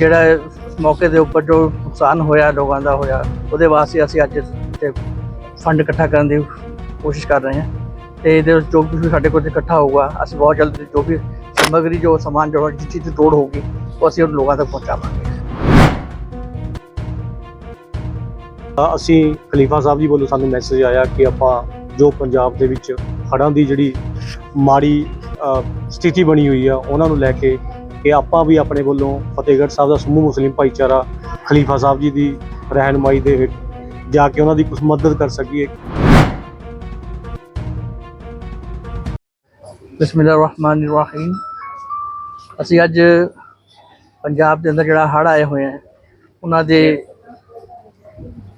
ਜਿਹੜਾ ਮੌਕੇ ਦੇ ਉੱਪਰ ਜੋ ਨੁਕਸਾਨ ਹੋਇਆ, ਲੋਕਾਂ ਦਾ ਹੋਇਆ, ਉਹਦੇ ਵਾਸਤੇ ਅਸੀਂ ਅੱਜ ਇੱਥੇ ਫੰਡ ਇਕੱਠਾ ਕਰਨ ਦੀ ਕੋਸ਼ਿਸ਼ ਕਰ ਰਹੇ ਹਾਂ ਤੇ ਇਹਦੇ ਵਿੱਚ ਜੋ ਵੀ ਸਾਡੇ ਕੋਲ ਇਕੱਠਾ ਹੋਊਗਾ, ਅਸੀਂ ਬਹੁਤ ਜਲਦ ਜੋ ਵੀ ਸਮੱਗਰੀ, ਜੋ ਸਮਾਨ, ਜੋ ਜਿਸ ਚੀਜ਼ ਦੀ ਤੋੜ ਹੋਊਗੀ, ਉਹ ਅਸੀਂ ਉਹ ਲੋਕਾਂ ਤੱਕ ਪਹੁੰਚਾਵਾਂਗੇ। ਅਸੀਂ ਖਲੀਫਾ ਸਾਹਿਬ ਜੀ ਵੱਲੋਂ ਸਾਨੂੰ ਮੈਸੇਜ ਆਇਆ ਕਿ ਆਪਾਂ ਜੋ ਪੰਜਾਬ ਦੇ ਵਿੱਚ ਹੜ੍ਹਾਂ ਦੀ ਜਿਹੜੀ ਮਾੜੀ ਸਥਿਤੀ ਬਣੀ ਹੋਈ ਆ, ਉਹਨਾਂ ਨੂੰ ਲੈ ਕੇ ਕਿ ਆਪਾਂ ਵੀ ਆਪਣੇ ਵੱਲੋਂ ਫਤਿਹਗੜ੍ਹ ਸਾਹਿਬ ਦਾ ਸਮੂਹ ਮੁਸਲਿਮ ਭਾਈਚਾਰਾ, ਖਲੀਫਾ ਸਾਹਿਬ ਜੀ ਦੀ ਰਹਿਨਮਾਈ ਦੇ ਹੇਠ ਜਾ ਕੇ ਉਹਨਾਂ ਦੀ ਕੁਝ ਮਦਦ ਕਰ ਸਕੀਏ। ਬਿਸਮਿਲ੍ਲਾਹਿਰਰਹਿਮਾਨਿਰਰਹੀਮ। ਅਸੀਂ ਅੱਜ ਪੰਜਾਬ ਦੇ ਅੰਦਰ ਜਿਹੜਾ ਹੜ੍ਹ ਆਏ ਹੋਏ ਹੈ ਉਹਨਾਂ ਦੇ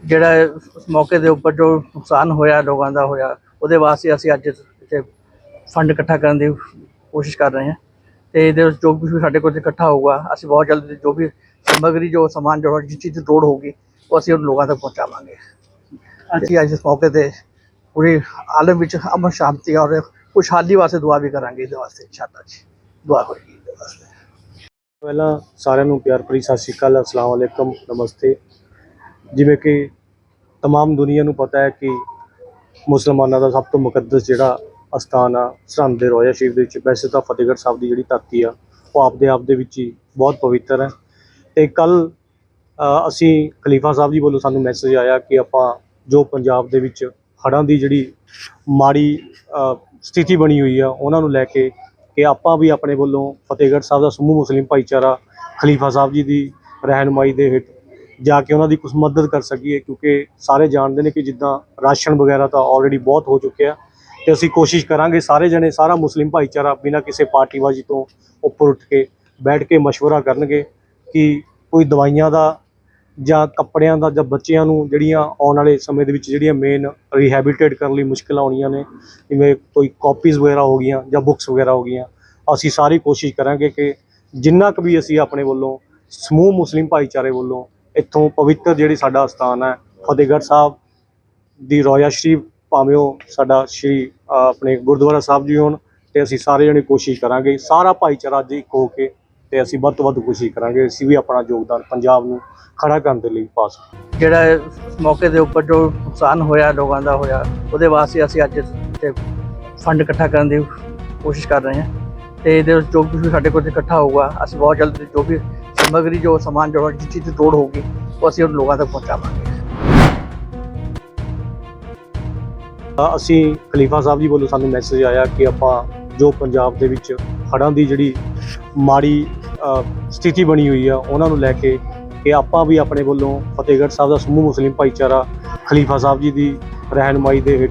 ਜਿਹੜਾ ਉਸ ਮੌਕੇ ਦੇ ਉੱਪਰ ਜੋ ਨੁਕਸਾਨ ਹੋਇਆ, ਲੋਕਾਂ ਦਾ ਹੋਇਆ, ਉਹਦੇ ਵਾਸਤੇ ਅਸੀਂ ਅੱਜ ਇੱਥੇ ਫੰਡ ਇਕੱਠਾ ਕਰਨ ਦੀ ਕੋਸ਼ਿਸ਼ ਕਰ ਰਹੇ ਹਾਂ। ਤੇ ਇਹਦੇ ਵਿੱਚ ਜੋ ਵੀ ਸਾਡੇ ਕੋਲ ਇਕੱਠਾ ਹੋਊਗਾ ਅਸੀਂ ਬਹੁਤ ਜਲਦ ਜੋ ਵੀ ਸਮੱਗਰੀ ਜੋ ਸਮਾਨ ਜੋ ਜਿਸ ਚੀਜ਼ ਦੀ ਲੋੜ ਹੋਊਗੀ ਉਹ ਅਸੀਂ ਉਹ ਲੋਕਾਂ ਤੱਕ ਪਹੁੰਚਾਵਾਂਗੇ ਅਸੀਂ ਅੱਜ ਇਸ ਮੌਕੇ ਤੇ ਪੂਰੇ ਆਲਮ ਵਿੱਚ ਅਮਨ ਸ਼ਾਂਤੀ ਔਰ ਖੁਸ਼ਹਾਲੀ ਵਾਸਤੇ ਦੁਆ ਵੀ ਕਰਾਂਗੇ ਇਹਦੇ ਵਾਸਤੇ ਇਨਸ਼ਾਅੱਲਾ ਜੀ ਦੁਆ ਹੋਏਗੀ ਇਹਦੇ ਵਾਸਤੇ ਪਹਿਲਾਂ ਸਾਰਿਆਂ ਨੂੰ ਪਿਆਰ ਭਰੀ ਸਤਿ ਸ਼੍ਰੀ ਅਕਾਲ ਅਸਲਾਮ ਅਲੈਕਮ ਨਮਸਤੇ ਜਿਵੇਂ ਕਿ तमाम ਦੁਨੀਆ ਨੂੰ ਪਤਾ ਹੈ ਕਿ ਮੁਸਲਮਾਨਾਂ ਦਾ ਸਭ ਤੋਂ ਮੁਕੱਦਸ ਜਿਹੜਾ ਅਸਥਾਨ ਆ, ਸਰਹੰਦ ਦੇ ਰੋਜ਼ਾ ਸ਼ਰੀਫ ਦੇ ਵਿੱਚ। ਵੈਸੇ ਤਾਂ ਫਤਿਹਗੜ੍ਹ ਸਾਹਿਬ ਦੀ ਜਿਹੜੀ ਧਰਤੀ ਆ, ਉਹ ਆਪਦੇ ਆਪ ਦੇ ਵਿੱਚ ਹੀ ਬਹੁਤ ਪਵਿੱਤਰ ਹੈ। ਤੇ ਕੱਲ ਅਸੀਂ ਖਲੀਫਾ ਸਾਹਿਬ ਜੀ ਵੱਲੋਂ ਸਾਨੂੰ ਮੈਸੇਜ ਆਇਆ ਕਿ ਆਪਾਂ ਜੋ ਪੰਜਾਬ ਦੇ ਵਿੱਚ ਹੜ੍ਹਾਂ ਦੀ ਜਿਹੜੀ ਮਾੜੀ ਸਥਿਤੀ ਬਣੀ ਹੋਈ ਆ, ਉਹਨਾਂ ਨੂੰ ਲੈ ਕੇ ਕਿ ਆਪਾਂ ਵੀ ਆਪਣੇ ਵੱਲੋਂ ਫਤਿਹਗੜ੍ਹ ਸਾਹਿਬ ਦਾ ਸਮੂਹ ਮੁਸਲਿਮ ਭਾਈਚਾਰਾ ਖਲੀਫਾ ਸਾਹਿਬ ਜੀ ਦੀ ਰਹਿਨਮਾਈ ਦੇ ਹੇਠ ਜਾ ਕੇ ਉਹਨਾਂ ਦੀ ਕੁਝ ਮਦਦ ਕਰ ਸਕੀਏ, ਕਿਉਂਕਿ ਸਾਰੇ ਜਾਣਦੇ ਨੇ ਕਿ ਜਿੱਦਾਂ ਰਾਸ਼ਨ ਵਗੈਰਾ ਤਾਂ ਆਲਰੇਡੀ ਬਹੁਤ ਹੋ ਚੁੱਕਿਆ। ਤੇ ਅਸੀਂ ਕੋਸ਼ਿਸ਼ ਕਰਾਂਗੇ ਸਾਰੇ ਜਣੇ ਸਾਰਾ ਮੁਸਲਿਮ ਭਾਈਚਾਰਾ ਬਿਨਾਂ ਕਿਸੇ ਪਾਰਟੀਬਾਜ਼ੀ ਤੋਂ ਉੱਪਰ ਉੱਠ ਕੇ ਬੈਠ ਕੇ مشورہ ਕਰਨਗੇ ਕਿ ਕੋਈ ਦਵਾਈਆਂ ਦਾ ਜਾਂ ਕੱਪੜਿਆਂ ਦਾ ਜਾਂ ਬੱਚਿਆਂ ਨੂੰ ਜਿਹੜੀਆਂ ਆਉਣ ਵਾਲੇ ਸਮੇਂ ਦੇ ਵਿੱਚ ਜਿਹੜੀਆਂ ਮੇਨ ਰੀਹੈਬਿਲਿਟੇਟ ਕਰਨ ਲਈ ਮੁਸ਼ਕਲਾਂ ਆਉਣੀਆਂ ਨੇ ਜਿਵੇਂ ਕੋਈ ਕਾਪੀਜ਼ ਵਗੈਰਾ ਹੋ ਗਈਆਂ ਜਾਂ ਬੁੱਕਸ ਵਗੈਰਾ ਹੋ ਗਈਆਂ ਅਸੀਂ ਸਾਰੀ ਕੋਸ਼ਿਸ਼ ਕਰਾਂਗੇ ਕਿ ਜਿੰਨਾ ਕੁ ਵੀ ਅਸੀਂ ਆਪਣੇ ਵੱਲੋਂ ਸਮੂਹ ਮੁਸਲਿਮ ਭਾਈਚਾਰੇ ਵੱਲੋਂ ਇੱਥੋਂ ਪਵਿੱਤਰ ਜਿਹੜੀ ਸਾਡਾ ਸਥਾਨ ਹੈ ਫਤਿਹਗੜ੍ਹ ਸਾਹਿਬ ਦੀ ਰੋਜ਼ਾ ਸ਼ਰੀਫ ਭਾਵੇਂ ਉਹ ਸਾਡਾ ਸ਼੍ਰੀ ਆਪਣੇ ਗੁਰਦੁਆਰਾ ਸਾਹਿਬ ਜੀ ਹੋਣ ਤੇ ਅਸੀਂ ਸਾਰੇ ਜਣੇ ਕੋਸ਼ਿਸ਼ ਕਰਾਂਗੇ, ਸਾਰਾ ਭਾਈਚਾਰਾ ਅੱਜ ਇੱਕ ਹੋ ਕੇ ਤੇ ਅਸੀਂ ਵੱਧ ਤੋਂ ਵੱਧ ਕੋਸ਼ਿਸ਼ ਕਰਾਂਗੇ, ਅਸੀਂ ਵੀ ਆਪਣਾ ਯੋਗਦਾਨ ਪੰਜਾਬ ਨੂੰ ਖੜਾ ਕਰਨ ਦੇ ਲਈ ਪਾ ਸਕੀਏ। ਜਿਹੜਾ ਮੌਕੇ ਦੇ ਉੱਪਰ ਜੋ ਨੁਕਸਾਨ ਹੋਇਆ, ਲੋਕਾਂ ਦਾ ਹੋਇਆ, ਉਹਦੇ ਵਾਸਤੇ ਅਸੀਂ ਅੱਜ ਇੱਥੇ ਫੰਡ ਇਕੱਠਾ ਕਰਨ ਦੀ ਕੋਸ਼ਿਸ਼ ਕਰ ਰਹੇ ਹਾਂ ਤੇ ਇਹਦੇ ਵਿੱਚ ਜੋ ਵੀ ਸਾਡੇ ਕੋਲ ਇਕੱਠਾ ਹੋਊਗਾ, ਅਸੀਂ ਬਹੁਤ ਜਲਦ ਜੋ ਵੀ ਸਮੱਗਰੀ ਜੋ ਸਮਾਨ ਜੋ ਜਿਸ ਚੀਜ਼ ਦੀ ਲੋੜ ਹੋਊਗੀ, ਉਹ ਅਸੀਂ ਉਹ ਲੋਕਾਂ ਤੱਕ ਪਹੁੰਚਾਵਾਂਗੇ। ਅਸੀਂ ਖਲੀਫਾ ਸਾਹਿਬ ਜੀ ਵੱਲੋਂ ਸਾਨੂੰ ਮੈਸੇਜ ਆਇਆ ਕਿ ਆਪਾਂ ਜੋ ਪੰਜਾਬ ਦੇ ਵਿੱਚ ਹੜ੍ਹਾਂ ਦੀ ਜਿਹੜੀ ਮਾੜੀ ਸਥਿਤੀ ਬਣੀ ਹੋਈ ਆ, ਉਹਨਾਂ ਨੂੰ ਲੈ ਕੇ ਕਿ ਆਪਾਂ ਵੀ ਆਪਣੇ ਵੱਲੋਂ ਫਤਿਹਗੜ੍ਹ ਸਾਹਿਬ ਦਾ ਸਮੂਹ ਮੁਸਲਿਮ ਭਾਈਚਾਰਾ ਖਲੀਫਾ ਸਾਹਿਬ ਜੀ ਦੀ ਰਹਿਨਮਾਈ ਦੇ ਹੇਠ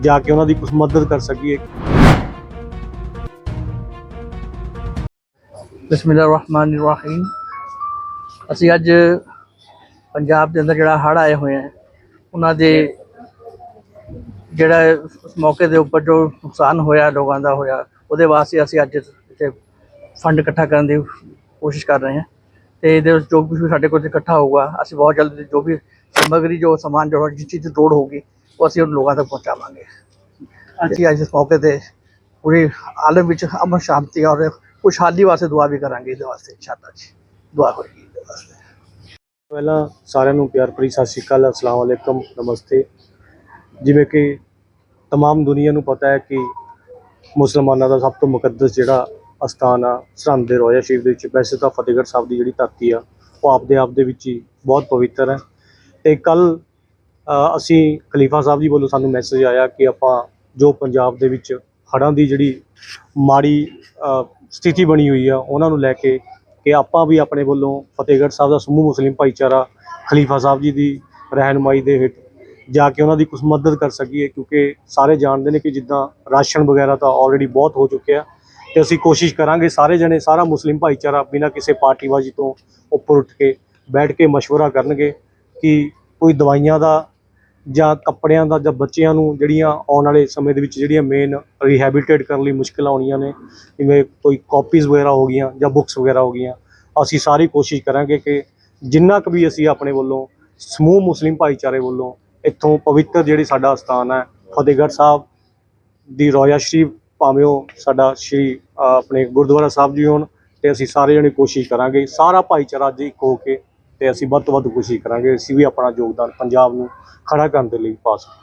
ਜਾ ਕੇ ਉਹਨਾਂ ਦੀ ਕੁਝ ਮਦਦ ਕਰ ਸਕੀਏ। ਬਿਸਮਿਲ੍ਲਾਹਿਰਰਹਿਮਾਨਿਰਰਹੀਮ। ਅਸੀਂ ਅੱਜ ਪੰਜਾਬ ਦੇ ਅੰਦਰ ਜਿਹੜਾ ਹੜ੍ਹ ਆਏ ਹੋਏ ਹੈ ਉਹਨਾਂ ਦੇ ਜਿਹੜਾ ਉਸ ਮੌਕੇ ਦੇ ਉੱਪਰ ਜੋ ਨੁਕਸਾਨ ਹੋਇਆ, ਲੋਕਾਂ ਦਾ ਹੋਇਆ, ਉਹਦੇ ਵਾਸਤੇ ਅਸੀਂ ਅੱਜ ਇੱਥੇ ਫੰਡ ਇਕੱਠਾ ਕਰਨ ਦੀ ਕੋਸ਼ਿਸ਼ ਕਰ ਰਹੇ ਹਾਂ। ਤੇ ਇਹਦੇ ਵਿੱਚ ਜੋ ਵੀ ਸਾਡੇ ਕੋਲ ਇਕੱਠਾ ਹੋਊਗਾ, ਅਸੀਂ ਬਹੁਤ ਜਲਦ ਜੋ ਵੀ ਸਮੱਗਰੀ, ਜੋ ਸਮਾਨ, ਜੋ ਜਿਸ ਚੀਜ਼ ਦੀ ਲੋੜ ਹੋਊਗੀ, ਉਹ ਅਸੀਂ ਉਹ ਲੋਕਾਂ ਤੱਕ ਪਹੁੰਚਾਵਾਂਗੇ। ਅਸੀਂ ਅੱਜ ਇਸ ਮੌਕੇ ਤੇ ਪੂਰੇ ਆਲਮ ਵਿੱਚ ਅਮਨ ਸ਼ਾਂਤੀ ਔਰ ਖੁਸ਼ਹਾਲੀ ਵਾਸਤੇ ਦੁਆ ਵੀ ਕਰਾਂਗੇ, ਇਹਦੇ ਵਾਸਤੇ ਇਨਸ਼ਾਅੱਲਾ ਜੀ। ਦੁਆ ਹੋਏਗੀ ਇਹਦੇ ਵਾਸਤੇ। ਪਹਿਲਾਂ ਸਾਰਿਆਂ ਨੂੰ ਪਿਆਰ ਭਰੀ ਸਤਿ ਸ਼੍ਰੀ ਅਕਾਲ, ਅਸਲਾਮ ਅਲੈਕਮ, ਨਮਸਤੇ। ਜਿਵੇਂ ਕਿ तमाम ਦੁਨੀਆ ਨੂੰ ਪਤਾ ਹੈ ਕਿ ਮੁਸਲਮਾਨਾਂ ਦਾ ਸਭ ਤੋਂ ਮੁਕੱਦਸ ਜਿਹੜਾ ਅਸਥਾਨ ਆ ਸਰਹੰਦ ਦੇ ਰੋਜ਼ਾ ਸ਼ਰੀਫ ਦੇ ਵਿੱਚ ਵੈਸੇ ਤਾਂ ਫਤਿਹਗੜ੍ਹ ਸਾਹਿਬ ਦੀ ਜਿਹੜੀ ਧਰਤੀ ਆ ਉਹ ਆਪਦੇ ਆਪ ਦੇ ਵਿੱਚ ਹੀ ਬਹੁਤ ਪਵਿੱਤਰ ਹੈ ਤੇ ਕੱਲ ਅਸੀਂ ਖਲੀਫਾ ਸਾਹਿਬ ਜੀ ਵੱਲੋਂ ਸਾਨੂੰ ਮੈਸੇਜ ਆਇਆ ਕਿ ਆਪਾਂ ਜੋ ਪੰਜਾਬ ਦੇ ਵਿੱਚ ਹੜ੍ਹਾਂ ਦੀ ਜਿਹੜੀ ਮਾੜੀ ਅ, ਸਥਿਤੀ ਬਣੀ ਹੋਈ ਆ ਉਹਨਾਂ ਨੂੰ ਲੈ ਕੇ ਕਿ ਆਪਾਂ ਵੀ ਆਪਣੇ ਵੱਲੋਂ ਫਤਿਹਗੜ੍ਹ ਸਾਹਿਬ ਦਾ ਸਮੂਹ ਮੁਸਲਿਮ ਭਾਈਚਾਰਾ ਖਲੀਫਾ ਸਾਹਿਬ ਜੀ ਦੀ ਰਹਿਨਮਾਈ ਦੇ ਹੇਠ ਜਾ ਕੇ ਉਹਨਾਂ ਦੀ ਕੁਝ ਮਦਦ ਕਰ ਸਕੀਏ ਕਿਉਂਕਿ ਸਾਰੇ ਜਾਣਦੇ ਨੇ ਕਿ ਜਿੱਦਾਂ ਰਾਸ਼ਨ ਵਗੈਰਾ ਤਾਂ ਆਲਰੇਡੀ ਬਹੁਤ ਹੋ ਚੁੱਕਿਆ ਤੇ ਅਸੀਂ ਕੋਸ਼ਿਸ਼ ਕਰਾਂਗੇ ਸਾਰੇ ਜਣੇ ਸਾਰਾ ਮੁਸਲਿਮ ਭਾਈਚਾਰਾ ਬਿਨਾਂ ਕਿਸੇ ਪਾਰਟੀਬਾਜ਼ੀ ਤੋਂ ਉੱਪਰ ਉੱਠ ਕੇ ਬੈਠ ਕੇ مشورہ ਕਰਨਗੇ ਕਿ ਕੋਈ ਦਵਾਈਆਂ ਦਾ ਜਾਂ ਕੱਪੜਿਆਂ ਦਾ ਜਾਂ ਬੱਚਿਆਂ ਨੂੰ ਜਿਹੜੀਆਂ ਆਉਣ ਵਾਲੇ ਸਮੇਂ ਦੇ ਵਿੱਚ ਜਿਹੜੀਆਂ ਮੇਨ ਰੀਹੈਬਿਲਿਟੇਟ ਕਰਨ ਲਈ ਮੁਸ਼ਕਲਾਂ ਆਉਣੀਆਂ ਨੇ ਜਿਵੇਂ ਕੋਈ ਕਾਪੀਜ਼ ਵਗੈਰਾ ਹੋ ਗਈਆਂ ਜਾਂ ਬੁੱਕਸ ਵਗੈਰਾ ਹੋ ਗਈਆਂ ਅਸੀਂ ਸਾਰੀ ਕੋਸ਼ਿਸ਼ ਕਰਾਂਗੇ ਕਿ ਜਿੰਨਾ ਕੁ ਵੀ ਅਸੀਂ ਆਪਣੇ ਵੱਲੋਂ ਸਮੂਹ ਮੁਸਲਿਮ ਭਾਈਚਾਰੇ ਵੱਲੋਂ ਇੱਥੋਂ ਪਵਿੱਤਰ ਜਿਹੜੀ ਸਾਡਾ ਸਥਾਨ ਹੈ, ਫਤਿਹਗੜ੍ਹ ਸਾਹਿਬ ਦੀ ਰੋਜ਼ਾ ਸ਼੍ਰੀ ਭਾਵੇਂ ਉਹ ਸਾਡਾ ਸ਼੍ਰੀ ਆਪਣੇ ਗੁਰਦੁਆਰਾ ਸਾਹਿਬ ਜੀ ਹੋਣ ਤੇ ਅਸੀਂ ਸਾਰੇ ਜਣੇ ਕੋਸ਼ਿਸ਼ ਕਰਾਂਗੇ, ਸਾਰਾ ਭਾਈਚਾਰਾ ਜੀ ਇੱਕ ਹੋ ਕੇ ਤੇ ਅਸੀਂ ਵੱਧ ਤੋਂ ਵੱਧ ਕੋਸ਼ਿਸ਼ ਕਰਾਂਗੇ, ਅਸੀਂ ਵੀ ਆਪਣਾ ਯੋਗਦਾਨ ਪੰਜਾਬ ਨੂੰ ਖੜਾ ਕਰਨ ਦੇ ਲਈ ਪਾ ਸਕੀਏ।